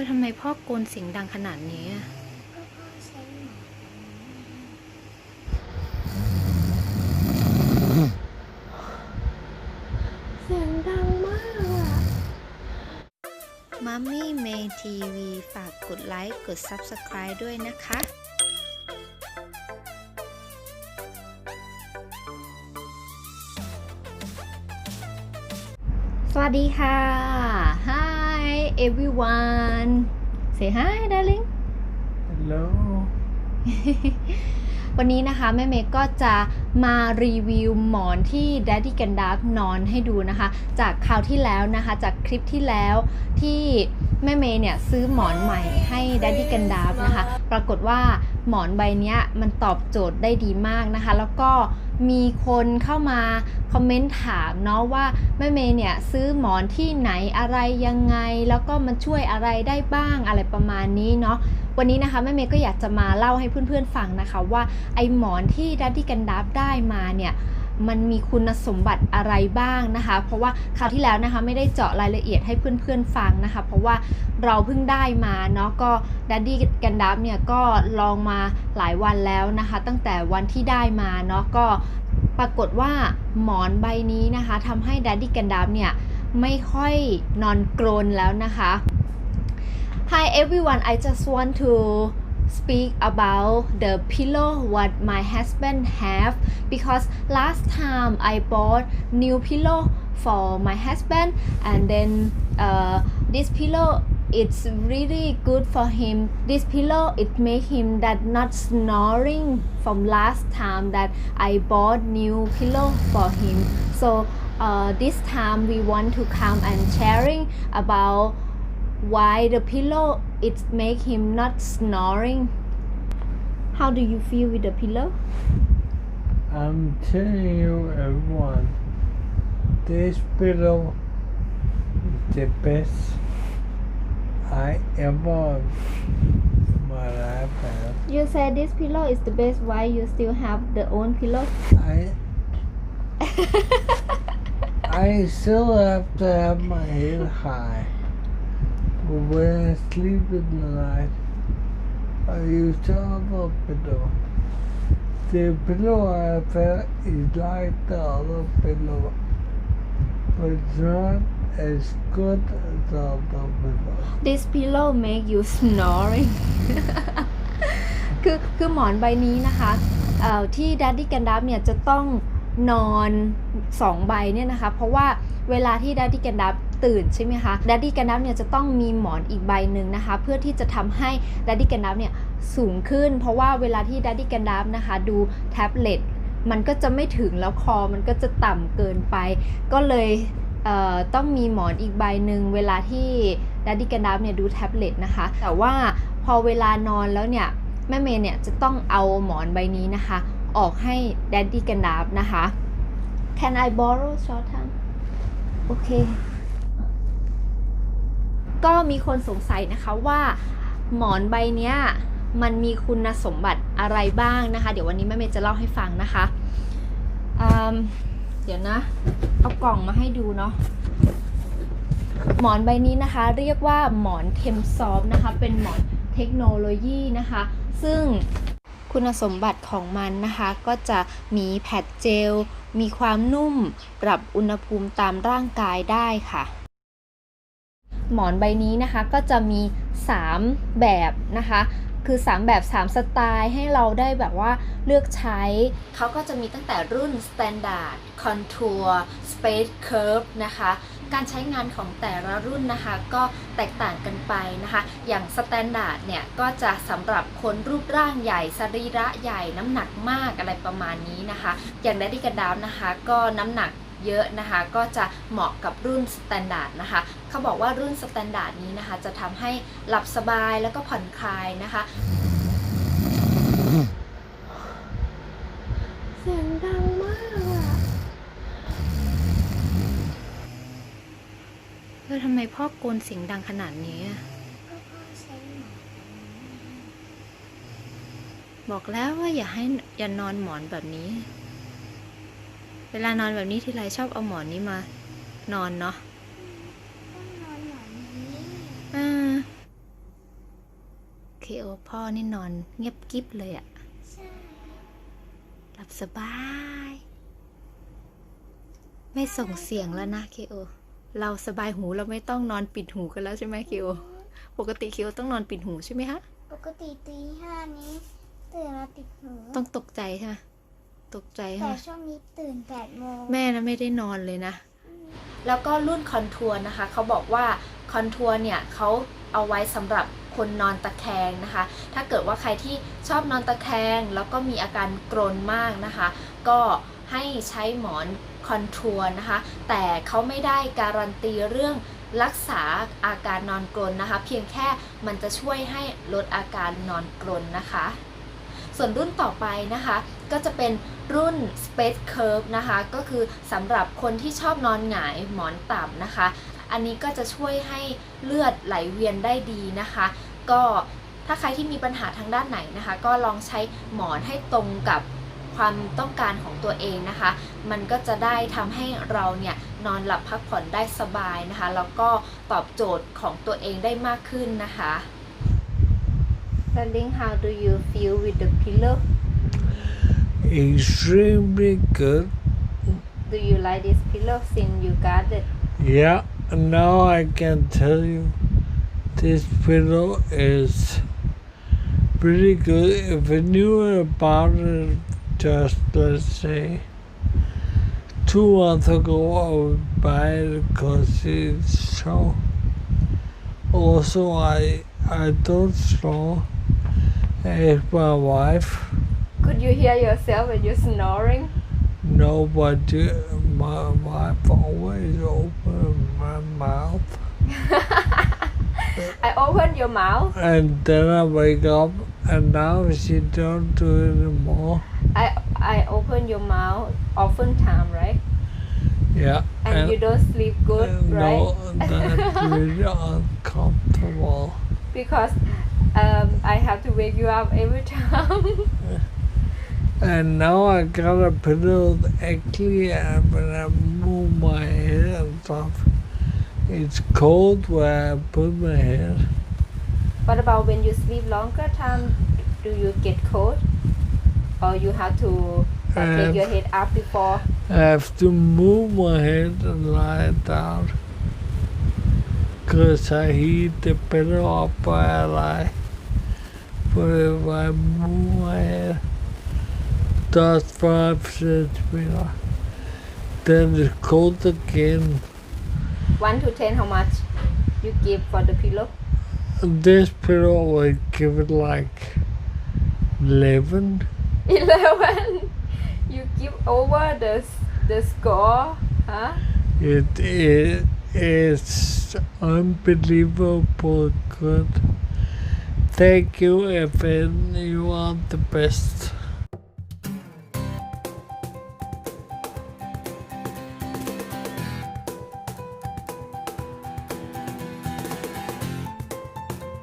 อทำไมพ่อโกนเสียงดังขนาดนี้อะก็พ่อใช้หมอนเสียงดังมากอะมัมมี่เมทีวีฝากกดไลค์ กด Subscribe ด้วยนะคะสวัสดีค่ะ Hi everyone Say hi darling Hello. วันนี้นะคะ แม่เมย์ก็จะมารีวิวหมอนที่ Daddy กันดาฟนอนให้ดูนะคะ จากคราวที่แล้วนะคะ จากคลิปที่แล้วที่แม่เมย์เนี่ยซื้อหมอนใหม่ให้ Daddy กันดาฟนะคะ ปรากฏว่าหมอนใบเนี้ยมันตอบโจทย์ได้ดีมากนะคะ แล้วก็ มีคนเข้ามาคอมเมนต์ถามเนาะว่าแม่เมย์เนี่ยซื้อหมอนที่ไหนอะไรยังไง แล้วก็มันช่วยอะไรได้บ้างอะไรประมาณนี้เนาะวันนี้นะคะแม่เมย์ก็อยากจะมาเล่าให้เพื่อนๆฟังนะคะว่าไอหมอนที่ดัตตี้กันดับได้มาเนี่ย มันมีคุณสมบัติอะไรบ้างนะคะ เพราะว่าคราวที่แล้วนะคะไม่ได้เจาะรายละเอียดให้เพื่อนๆฟังนะคะ เพราะว่าเราเพิ่งได้มาเนาะก็ดัดดี้กันดับเนี่ยก็ลองมาหลายวันแล้วนะคะ ตั้งแต่วันที่ได้มาเนาะก็ปรากฏว่าหมอนใบนี้นะคะทำให้ดัดดี้กันดับเนี่ยไม่ค่อยนอนกรนแล้วนะคะ Hi everyone, I just want to speak about the pillow what my husband have because last time I bought new pillow for my husband and then uh, this pillow it's really good for him. This pillow it made him that not snoring from last time that I bought new pillow for him. So uh, this time we want to come and sharing about why the pillow it make him not snoring how do you feel with the pillow I'm telling you, everyone, this pillow is the best I ever my life have. you said this pillow is the best why you still have the own pillow I I still have to have my head high. But when I sleep in the night, I use the other pillow. The pillow I felt is like the other pillow, but it's not as good as the other pillow. this pillow make you snoring คือคือหมอนใบนี้นะคะเอ่อที่ Daddy กันดับเนี่ยจะต้อง นอน2ใบเนี่ยนะคะ เพราะว่าเวลาที่ Daddy กันดับตื่นใช่ไหมคะ Daddy กันดับเนี่ยจะต้องมีหมอนอีกใบหนึ่งนะคะ เพื่อที่จะทำให้ Daddy กันดับเนี่ยสูงขึ้น เพราะว่าเวลาที่ Daddy กันดับนะคะ ดูแท็บเล็ตมันก็จะไม่ถึงแล้วคอมันก็จะต่ำเกินไป ก็เลยเต้องมีหมอนอีกใบหนึ่งเวลาที่ดัดดี้กันดับเนี่ยดูแท็บเล็ตนะคะ แต่ว่าพอเวลานอนแล้วเนี่ยแม่เมย์เนี่ยจะต้องเอาหมอนใบนี้นะคะ ออกให้ดัดดี้กันดับนะคะ Can I borrow short time โอเค ก็มีคนสงสัยนะคะว่าหมอนใบเนี้ยมันมีคุณสมบัติอะไรบ้างนะคะ เดี๋ยววันนี้แม่เมย์จะเล่าให้ฟังนะคะอืมเดี๋ยวนะ เอากล่องมาให้ดูเนาะหมอนใบนี้นะคะ เรียกว่าหมอนเทมซอฟนะคะ เป็นหมอนเทคโนโลยีนะคะ ซึ่ง คุณสมบัติของมันนะคะก็จะมีแพดเจล มีความนุ่ม ปรับอุณหภูมิตามร่างกายได้ค่ะ หมอนใบนี้นะคะก็จะมี 3 แบบนะคะคือ 3 แบบ 3 สไตล์ให้เราได้แบบว่าเลือกใช้ เขาก็จะมีตั้งแต่รุ่น Standard Contour Space Curve นะคะ การใช้งานของแต่ละรุ่นนะคะ ก็แตกต่างกันไปนะคะ อย่าง Standard เนี่ยก็จะสำหรับคนรูปร่างใหญ่ สรีระใหญ่น้ำหนักมากอะไรประมาณนี้นะคะ อย่าง Daddy กันดาวนะคะ ก็น้ำหนักเยอะนะคะก็จะเหมาะกับรุ่น Standard นะคะเขาบอกว่ารุ่น Standard นี้นะคะ จะทำให้หลับสบายแล้วก็ผ่อนคลายนะคะเสียงดังมากอะ เออทำไมพ่อโกนเสียงดังขนาดนี้อะก็พ่อใช้หมอนบอกแล้วว่าอย่าให้อย่านอนหมอนแบบนี้ เวลานอนแบบนี้ทีไรชอบเอาหมอนนี้มา นอนเนาะต้องนอนหมอนนี้อ่าเคโอพ่อนี่นอนเงียบกิ๊บเลยอะใช่หลับสบาย ไม่ส่งเสียงแล้วนะเคโอ เราสบายหูเราไม่ต้องนอนปิดหูกันแล้วใช่ไหมเคโอปกติเคโอต้องนอนปิดหูใช่ไหมคะ ปกติตีห้านี้ตื่นมาติดหูต้องตกใจใช่ไหมตกใจใช่แต่ไหมช่วงนี้ตื่นแปดโมงแม่นะไม่ได้นอนเลยนะ แล้วก็รุ่นคอนทัวร์นะคะเขาบอกว่าคอนทัวร์เนี่ยเขาเอาไว้สำหรับคนนอนตะแคงนะคะ ถ้าเกิดว่าใครที่ชอบนอนตะแคง แล้วก็มีอาการกรนมากนะคะ ก็ให้ใช้หมอน คอนทัวร์นะคะ แต่เขาไม่ได้การันตีเรื่องรักษาอาการนอนกรนนะคะ เพียงแค่มันจะช่วยให้ลดอาการนอนกรนนะคะ ส่วนรุ่นต่อไปนะคะ ก็จะเป็นรุ่น Space Curve นะคะ ก็คือสำหรับคนที่ชอบนอนหงายหมอนต่ำนะคะ อันนี้ก็จะช่วยให้เลือดไหลเวียนได้ดีนะคะ ก็ถ้าใครที่มีปัญหาทางด้านไหนนะคะ ก็ลองใช้หมอนให้ตรงกับ ความต้องการของตัวเองนะคะ มันก็จะได้ทำให้เราเนี่ยนอนหลับพักผ่อนได้สบายนะคะ แล้วก็ตอบโจทย์ของตัวเองได้มากขึ้นนะคะ Darling how do you feel with the pillow Extremely good. Do you like this pillow since you got it Yeah, now I can tell you this pillow is pretty good. If I knew about it just let's say two months ago, I would buy it because it's so. Also, I I don't snore. As my wife, Could you hear yourself when you're snoring nobody, my wife always open my mouth. I open your mouth And then I wake up, and now she don't do it anymore. I I open your mouth often time right Yeah, and, you don't sleep good right No, that's really uncomfortable. because um, I have to wake you up every time And now I got a pillow that actually, when I move my head and stuff, it's cold where I put my head. What about when you sleep longer time? Do you get cold, or you have to take your head up before? I have to move my head and lie down. Because I heat the pillow up I lie. But if I move my head, that's five centimeter. Then it's cold again. One to ten, how much you give for the pillow? This pillow would give it like 11. Eleven. You give over the the score, huh? It is it's unbelievable good. Thank you, Evan. You are the best.